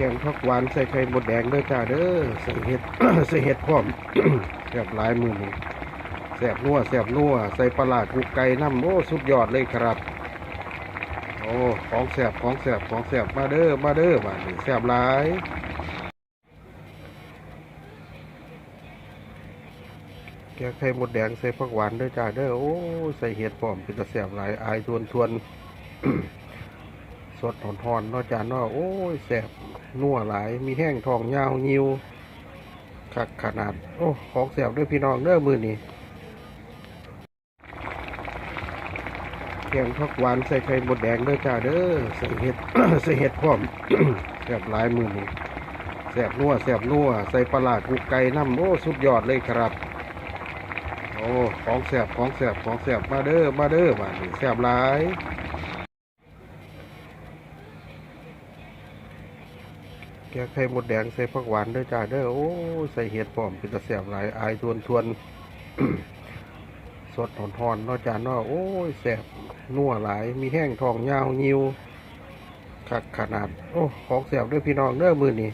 แกงผักหวานใส่ไข่มดแดงด้อจ้าเด้อใส่เห็ด ใส่เห็ดพร้อมแซ่บหลายมือนี่แซ่บนัวแซ่บนัวใส่ปลาร้ากุกไก่น้ำโอ้สุดยอดเลยครับ โอ้ของแซ่บของแซ่บของแซ่บมาเด้อมาเด้อบ้าแซ่บหลายแกงไข่มดแดงใส่ผักหวานด้อจ้าเด้อโอ้ใส่เห็ดพร้อมเป็นตะแซ่บหลายอายทวนทวนสดหอนทอนๆนาจานนาโอ้ยแสบ นัวหลาย มีแห้งทองยาวยิวคักขนาด โอ้ของแสบด้วยพี่น้องเด้อมือนี้แกงผักหวานใส่ไข่มดแดงเด้อจ้าเด้อใส่เห็ด ใส่เห็ดพร้อมแสบหลายมือนี้แสบนัวแสบนัวใส่ปลาร้ากุกไก่น้ำโอ้สุดยอดเลยครับ โอ้ของแสบของแสบของแสบมาเด้อมาเด้อบ้านนี้แสบหลาย แกไข่มดแดงใส่ผักหวานเด้อจ้าเด้อโอ้ใส่เห็ดพร้อมเป็นตะเสียบหลายอายทวนทวนสดหอนทอนเนาะจานเนาะโอ้ยแสบนัวหลาย มีแห้งทองยาวยิวขัดขนาด โอ้ของแสบด้วยพี่น้องเด้อมือนี่